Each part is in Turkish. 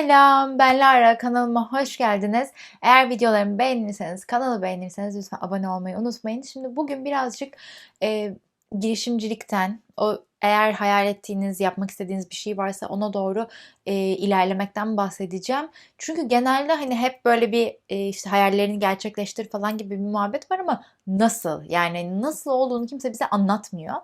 Selam, ben Lara. Kanalıma hoş geldiniz. Eğer videolarımı beğenirseniz, kanalı beğenirseniz lütfen abone olmayı unutmayın. Şimdi bugün birazcık e, girişimcilikten, o eğer hayal ettiğiniz, yapmak istediğiniz bir şey varsa ona doğru e, ilerlemekten bahsedeceğim. Çünkü genelde hani hep böyle bir e, işte hayallerini gerçekleştir falan gibi bir muhabbet var ama nasıl? Yani nasıl olduğunu kimse bize anlatmıyor.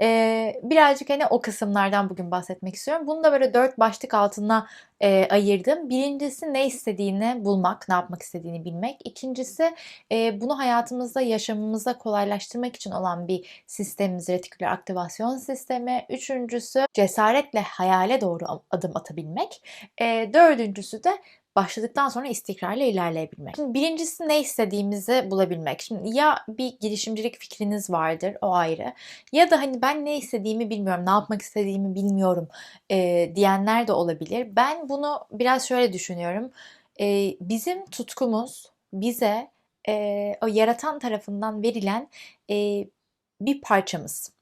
E, birazcık hani o kısımlardan bugün bahsetmek istiyorum. Bunu da böyle dört başlık altına e, ayırdım. Birincisi ne istediğini bulmak, ne yapmak istediğini bilmek. İkincisi e, bunu hayatımızda, yaşamımızda kolaylaştırmak için olan bir sistemimiz, retiküler aktivasyon sistemi. Üçüncüsü cesaretle hayale doğru adım atabilmek. E, dördüncüsü de başladıktan sonra istikrarla ilerleyebilmek. Şimdi birincisi ne istediğimizi bulabilmek. Şimdi ya bir girişimcilik fikriniz vardır o ayrı ya da hani ben ne istediğimi bilmiyorum, ne yapmak istediğimi bilmiyorum e, diyenler de olabilir. Ben bunu biraz şöyle düşünüyorum. E, bizim tutkumuz bize e, o yaratan tarafından verilen e, bir parçamız.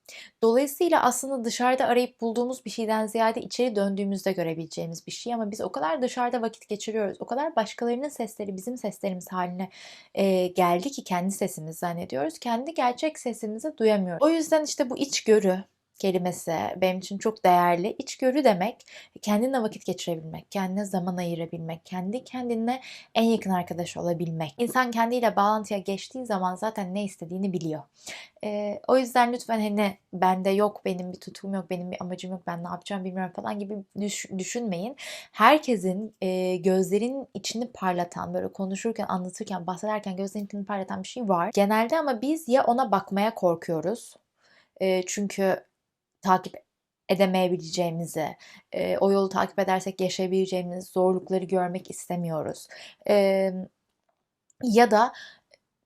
Dolayısıyla aslında dışarıda arayıp bulduğumuz bir şeyden ziyade içeri döndüğümüzde görebileceğimiz bir şey ama biz o kadar dışarıda vakit geçiriyoruz. O kadar başkalarının sesleri bizim seslerimiz haline e, geldi ki kendi sesimiz zannediyoruz. Kendi gerçek sesimizi duyamıyoruz. O yüzden işte bu içgörü kelimesi benim için çok değerli. İçgörü demek kendinle vakit geçirebilmek, kendine zaman ayırabilmek, kendi kendine en yakın arkadaş olabilmek. İnsan kendiyle bağlantıya geçtiği zaman zaten ne istediğini biliyor. Ee, o yüzden lütfen hani bende yok, benim bir tutkum yok, benim bir amacım yok, ben ne yapacağım bilmiyorum falan gibi düş- düşünmeyin. Herkesin e, gözlerin içini parlatan, böyle konuşurken, anlatırken, bahsederken gözlerin içini parlatan bir şey var. Genelde ama biz ya ona bakmaya korkuyoruz. Çünkü takip edemeyebileceğimizi, e, o yolu takip edersek yaşayabileceğimiz zorlukları görmek istemiyoruz. E, ya da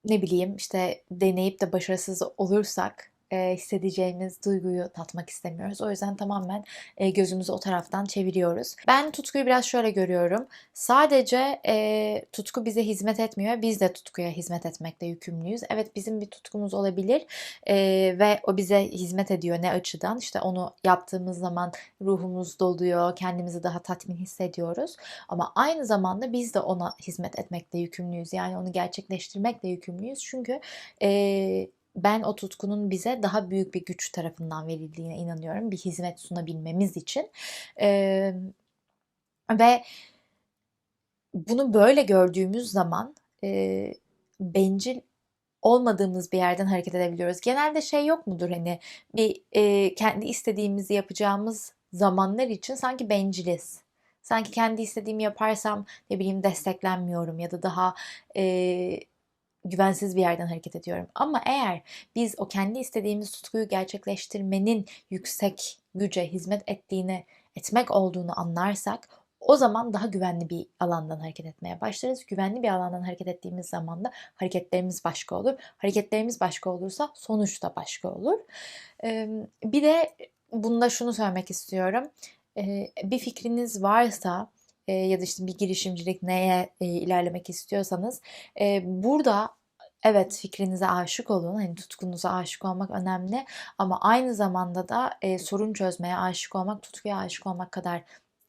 ne bileyim işte deneyip de başarısız olursak e, hissedeceğimiz duyguyu tatmak istemiyoruz. O yüzden tamamen e, gözümüzü o taraftan çeviriyoruz. Ben tutkuyu biraz şöyle görüyorum. Sadece e, tutku bize hizmet etmiyor. Biz de tutkuya hizmet etmekle yükümlüyüz. Evet bizim bir tutkumuz olabilir e, ve o bize hizmet ediyor ne açıdan? İşte onu yaptığımız zaman ruhumuz doluyor, kendimizi daha tatmin hissediyoruz. Ama aynı zamanda biz de ona hizmet etmekle yükümlüyüz. Yani onu gerçekleştirmekle yükümlüyüz. Çünkü e, ben o tutkunun bize daha büyük bir güç tarafından verildiğine inanıyorum. Bir hizmet sunabilmemiz için. Ee, ve bunu böyle gördüğümüz zaman e, bencil olmadığımız bir yerden hareket edebiliyoruz. Genelde şey yok mudur hani bir e, kendi istediğimizi yapacağımız zamanlar için sanki benciliz. Sanki kendi istediğimi yaparsam ne bileyim desteklenmiyorum ya da daha e, güvensiz bir yerden hareket ediyorum. Ama eğer biz o kendi istediğimiz tutkuyu gerçekleştirmenin yüksek güce hizmet ettiğini, etmek olduğunu anlarsak o zaman daha güvenli bir alandan hareket etmeye başlarız. Güvenli bir alandan hareket ettiğimiz zaman da hareketlerimiz başka olur. Hareketlerimiz başka olursa sonuç da başka olur. Bir de bunda şunu söylemek istiyorum. Bir fikriniz varsa e, ya da işte bir girişimcilik neye e, ilerlemek istiyorsanız e, burada evet fikrinize aşık olun. Hani tutkunuza aşık olmak önemli ama aynı zamanda da e, sorun çözmeye aşık olmak, tutkuya aşık olmak kadar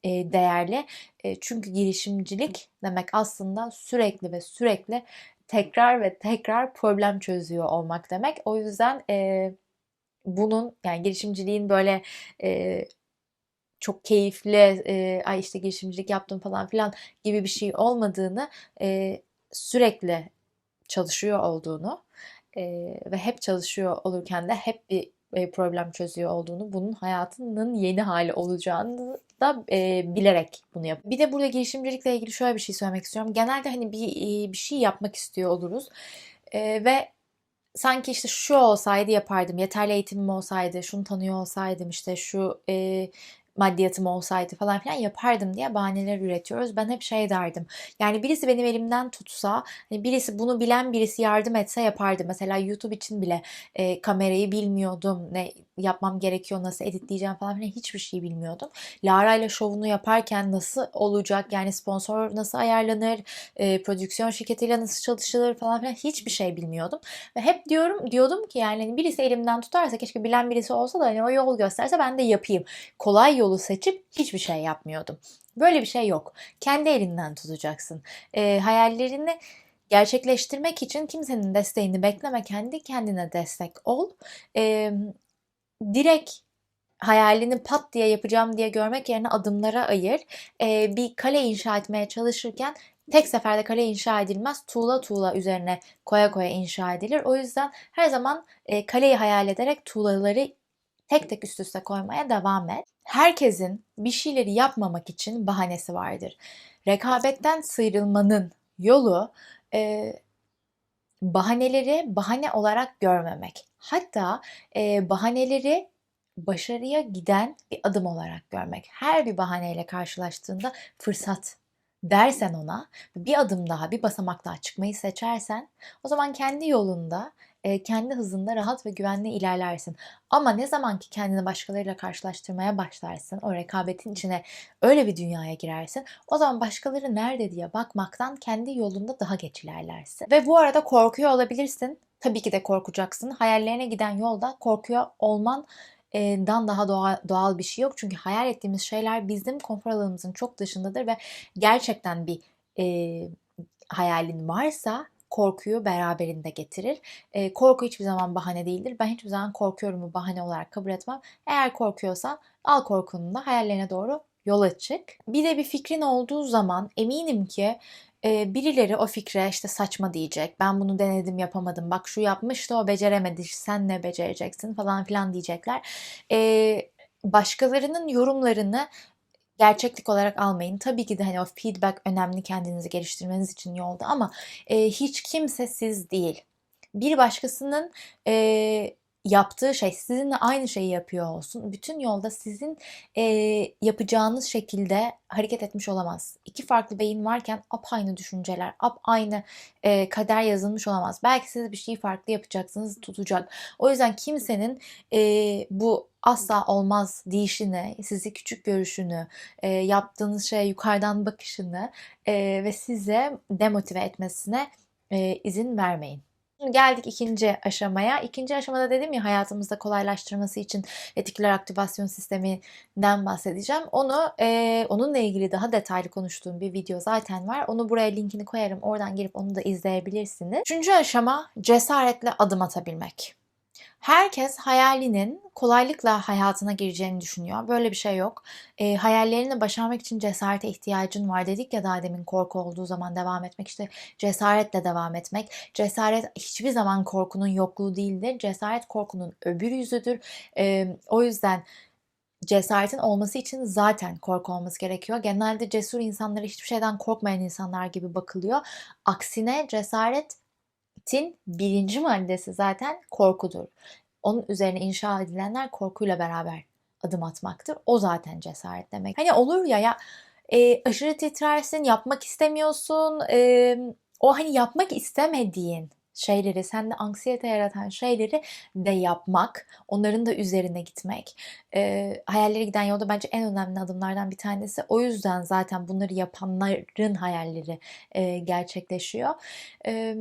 e, değerli. E, çünkü girişimcilik demek aslında sürekli ve sürekli tekrar ve tekrar problem çözüyor olmak demek. O yüzden e, bunun yani girişimciliğin böyle e, çok keyifli e, ay işte girişimcilik yaptım falan filan gibi bir şey olmadığını e, sürekli çalışıyor olduğunu e, ve hep çalışıyor olurken de hep bir e, problem çözüyor olduğunu, bunun hayatının yeni hali olacağını da e, bilerek bunu yap. Bir de burada girişimcilikle ilgili şöyle bir şey söylemek istiyorum. Genelde hani bir bir şey yapmak istiyor oluruz e, ve sanki işte şu olsaydı yapardım, yeterli eğitimim olsaydı, şunu tanıyor olsaydım, işte şu e, maddiyatım olsaydı falan filan yapardım diye bahaneler üretiyoruz. Ben hep şey derdim. Yani birisi benim elimden tutsa, hani birisi bunu bilen birisi yardım etse yapardım. Mesela YouTube için bile e, kamerayı bilmiyordum. Ne yapmam gerekiyor, nasıl editleyeceğim falan filan hiçbir şey bilmiyordum. Lara ile şovunu yaparken nasıl olacak, yani sponsor nasıl ayarlanır, e, prodüksiyon şirketiyle nasıl çalışılır falan filan hiçbir şey bilmiyordum. Ve hep diyorum diyordum ki yani hani birisi elimden tutarsa keşke bilen birisi olsa da hani o yol gösterse ben de yapayım. Kolay yol yolu seçip hiçbir şey yapmıyordum. Böyle bir şey yok. Kendi elinden tutacaksın. E, hayallerini gerçekleştirmek için kimsenin desteğini bekleme. Kendi kendine destek ol. E, direkt hayalini pat diye yapacağım diye görmek yerine adımlara ayır. E, bir kale inşa etmeye çalışırken tek seferde kale inşa edilmez. Tuğla tuğla üzerine koya koya inşa edilir. O yüzden her zaman e, kaleyi hayal ederek tuğlaları tek tek üst üste koymaya devam et. Herkesin bir şeyleri yapmamak için bahanesi vardır. Rekabetten sıyrılmanın yolu e, bahaneleri bahane olarak görmemek. Hatta e, bahaneleri başarıya giden bir adım olarak görmek. Her bir bahaneyle karşılaştığında fırsat dersen ona bir adım daha, bir basamak daha çıkmayı seçersen o zaman kendi yolunda, e, kendi hızında rahat ve güvenli ilerlersin. Ama ne zaman ki kendini başkalarıyla karşılaştırmaya başlarsın, o rekabetin içine öyle bir dünyaya girersin, o zaman başkaları nerede diye bakmaktan kendi yolunda daha geç ilerlersin. Ve bu arada korkuyor olabilirsin. Tabii ki de korkacaksın. Hayallerine giden yolda korkuyor olman dan daha doğal, doğal bir şey yok. Çünkü hayal ettiğimiz şeyler bizim konfor alanımızın çok dışındadır ve gerçekten bir e, hayalin varsa korkuyu beraberinde getirir. E, korku hiçbir zaman bahane değildir. Ben hiçbir zaman korkuyorumu bahane olarak kabul etmem. Eğer korkuyorsan al korkunu da hayallerine doğru yola çık. Bir de bir fikrin olduğu zaman eminim ki e, birileri o fikre işte saçma diyecek. Ben bunu denedim yapamadım. Bak şu yapmıştı o beceremedi. Sen ne becereceksin falan filan diyecekler. E, başkalarının yorumlarını gerçeklik olarak almayın. Tabii ki de hani o feedback önemli kendinizi geliştirmeniz için yolda ama e, hiç kimse siz değil. Bir başkasının e, yaptığı şey sizinle aynı şeyi yapıyor olsun. Bütün yolda sizin e, yapacağınız şekilde hareket etmiş olamaz. İki farklı beyin varken aynı düşünceler, aynı e, kader yazılmış olamaz. Belki siz bir şeyi farklı yapacaksınız, tutacak. O yüzden kimsenin e, bu asla olmaz deyişini, sizi küçük görüşünü, e, yaptığınız şeye yukarıdan bakışını e, ve size demotive etmesine e, izin vermeyin. Şimdi geldik ikinci aşamaya. İkinci aşamada dedim ya hayatımızda kolaylaştırması için etikler aktivasyon sisteminden bahsedeceğim. Onu e, onunla ilgili daha detaylı konuştuğum bir video zaten var. Onu buraya linkini koyarım. Oradan girip onu da izleyebilirsiniz. Üçüncü aşama cesaretle adım atabilmek. Herkes hayalinin kolaylıkla hayatına gireceğini düşünüyor. Böyle bir şey yok. E, hayallerini başarmak için cesarete ihtiyacın var. Dedik ya daha demin korku olduğu zaman devam etmek. işte cesaretle devam etmek. Cesaret hiçbir zaman korkunun yokluğu değildir. Cesaret korkunun öbür yüzüdür. E, o yüzden cesaretin olması için zaten korku olması gerekiyor. Genelde cesur insanlara hiçbir şeyden korkmayan insanlar gibi bakılıyor. Aksine cesaret Tin birinci maddesi zaten korkudur. Onun üzerine inşa edilenler korkuyla beraber adım atmaktır. O zaten cesaret demek. Hani olur ya ya e, aşırı titrersin, yapmak istemiyorsun. E, o hani yapmak istemediğin şeyleri, sende anksiyete yaratan şeyleri de yapmak, onların da üzerine gitmek. E, hayalleri giden yolda bence en önemli adımlardan bir tanesi. O yüzden zaten bunları yapanların hayalleri e, gerçekleşiyor. E,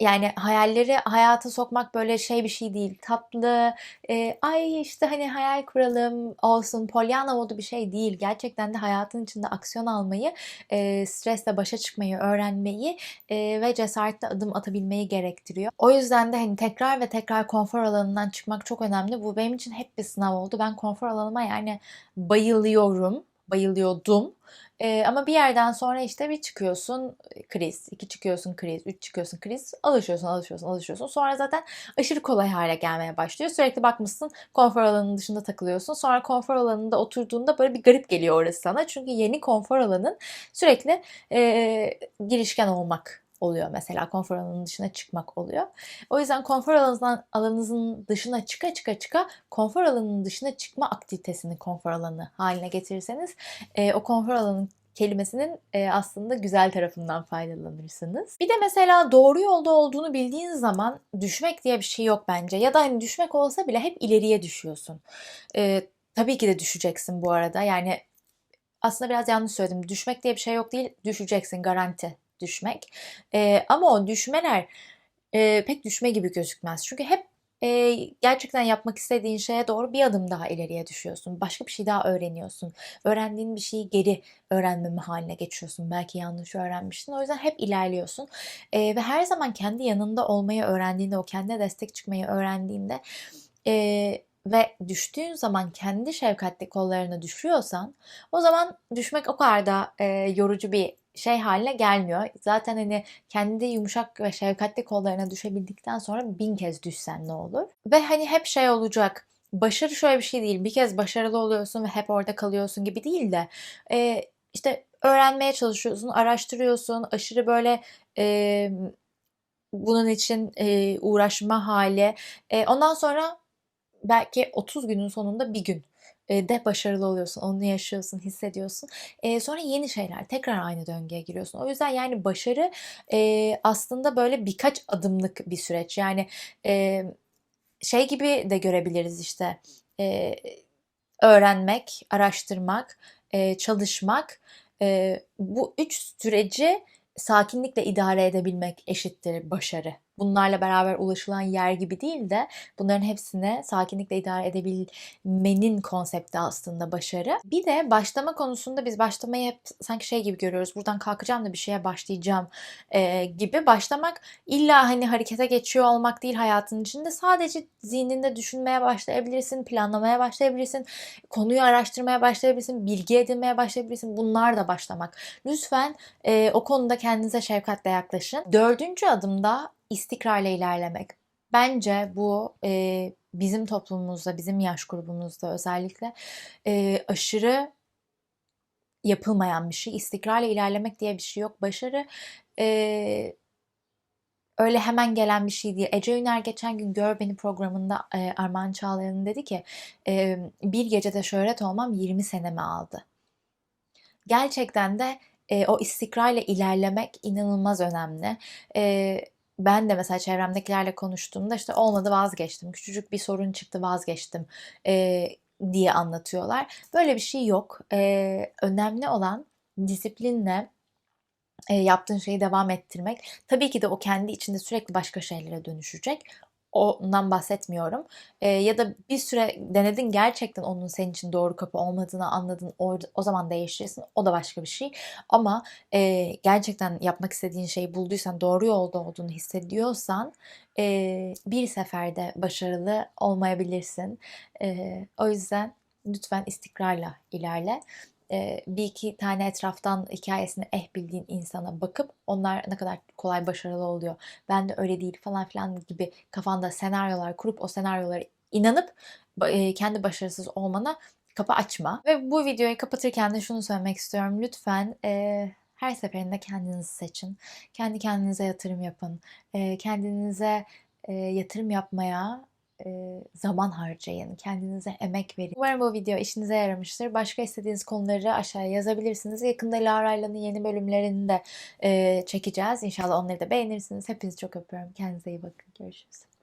yani hayalleri hayata sokmak böyle şey bir şey değil. Tatlı, e, ay işte hani hayal kuralım olsun, Pollyanna modu bir şey değil. Gerçekten de hayatın içinde aksiyon almayı, e, stresle başa çıkmayı öğrenmeyi e, ve cesaretle adım atabilmeyi gerektiriyor. O yüzden de hani tekrar ve tekrar konfor alanından çıkmak çok önemli. Bu benim için hep bir sınav oldu. Ben konfor alanıma yani bayılıyorum, bayılıyordum. E, ama bir yerden sonra işte bir çıkıyorsun kriz, iki çıkıyorsun kriz, üç çıkıyorsun kriz, alışıyorsun, alışıyorsun, alışıyorsun. Sonra zaten aşırı kolay hale gelmeye başlıyor. Sürekli bakmışsın konfor alanının dışında takılıyorsun. Sonra konfor alanında oturduğunda böyle bir garip geliyor orası sana. Çünkü yeni konfor alanın sürekli e, girişken olmak oluyor mesela konfor alanının dışına çıkmak oluyor. O yüzden konfor alanınızdan alanınızın dışına çıka çıka çıka konfor alanının dışına çıkma aktivitesini konfor alanı haline getirirseniz e, o konfor alanının kelimesinin e, aslında güzel tarafından faydalanırsınız. Bir de mesela doğru yolda olduğunu bildiğin zaman düşmek diye bir şey yok bence. Ya da hani düşmek olsa bile hep ileriye düşüyorsun. E, tabii ki de düşeceksin bu arada. Yani aslında biraz yanlış söyledim. Düşmek diye bir şey yok değil. Düşeceksin garanti düşmek. E, ama o düşmeler e, pek düşme gibi gözükmez. Çünkü hep e, gerçekten yapmak istediğin şeye doğru bir adım daha ileriye düşüyorsun. Başka bir şey daha öğreniyorsun. Öğrendiğin bir şeyi geri öğrenmeme haline geçiyorsun. Belki yanlış öğrenmiştin. O yüzden hep ilerliyorsun. E, ve her zaman kendi yanında olmayı öğrendiğinde, o kendine destek çıkmayı öğrendiğinde e, ve düştüğün zaman kendi şefkatli kollarına düşüyorsan o zaman düşmek o kadar da e, yorucu bir şey haline gelmiyor. Zaten hani kendi yumuşak ve şefkatli kollarına düşebildikten sonra bin kez düşsen ne olur? Ve hani hep şey olacak. Başarı şöyle bir şey değil. Bir kez başarılı oluyorsun ve hep orada kalıyorsun gibi değil de e, işte öğrenmeye çalışıyorsun, araştırıyorsun, aşırı böyle e, bunun için e, uğraşma hali. E, ondan sonra belki 30 günün sonunda bir gün de başarılı oluyorsun. Onu yaşıyorsun, hissediyorsun. E, sonra yeni şeyler. Tekrar aynı döngüye giriyorsun. O yüzden yani başarı e, aslında böyle birkaç adımlık bir süreç. Yani e, şey gibi de görebiliriz işte. E, öğrenmek, araştırmak, e, çalışmak. E, bu üç süreci sakinlikle idare edebilmek eşittir başarı. Bunlarla beraber ulaşılan yer gibi değil de bunların hepsini sakinlikle idare edebilmenin konsepti aslında başarı. Bir de başlama konusunda biz başlamayı hep sanki şey gibi görüyoruz. Buradan kalkacağım da bir şeye başlayacağım e, gibi. Başlamak illa hani harekete geçiyor olmak değil hayatın içinde. Sadece zihninde düşünmeye başlayabilirsin, planlamaya başlayabilirsin, konuyu araştırmaya başlayabilirsin, bilgi edinmeye başlayabilirsin. Bunlar da başlamak. Lütfen e, o konuda kendinize şefkatle yaklaşın. Dördüncü adımda istikrarla ilerlemek. Bence bu e, bizim toplumumuzda, bizim yaş grubumuzda özellikle e, aşırı yapılmayan bir şey. İstikrarla ilerlemek diye bir şey yok. Başarı e, öyle hemen gelen bir şey değil. Ece Üner geçen gün Gör Beni programında e, Armağan Çağlayan'ın dedi ki e, bir gecede şöhret olmam 20 senemi aldı. Gerçekten de e, o istikrarla ilerlemek inanılmaz önemli. E, ben de mesela çevremdekilerle konuştuğumda işte olmadı vazgeçtim. Küçücük bir sorun çıktı vazgeçtim e, diye anlatıyorlar. Böyle bir şey yok. E, önemli olan disiplinle e, yaptığın şeyi devam ettirmek. Tabii ki de o kendi içinde sürekli başka şeylere dönüşecek ondan bahsetmiyorum. E, ya da bir süre denedin gerçekten onun senin için doğru kapı olmadığını anladın. O, o zaman değiştirirsin. O da başka bir şey. Ama e, gerçekten yapmak istediğin şeyi bulduysan, doğru yolda olduğunu hissediyorsan e, bir seferde başarılı olmayabilirsin. E, o yüzden lütfen istikrarla ilerle bir iki tane etraftan hikayesini eh bildiğin insana bakıp onlar ne kadar kolay başarılı oluyor. Ben de öyle değil falan filan gibi kafanda senaryolar kurup o senaryolara inanıp kendi başarısız olmana kapı açma. Ve bu videoyu kapatırken de şunu söylemek istiyorum. Lütfen e, her seferinde kendinizi seçin. Kendi kendinize yatırım yapın. E, kendinize e, yatırım yapmaya zaman harcayın. Kendinize emek verin. Umarım bu video işinize yaramıştır. Başka istediğiniz konuları aşağıya yazabilirsiniz. Yakında Lara'yla yeni bölümlerini de çekeceğiz. İnşallah onları da beğenirsiniz. Hepinizi çok öpüyorum. Kendinize iyi bakın. Görüşürüz.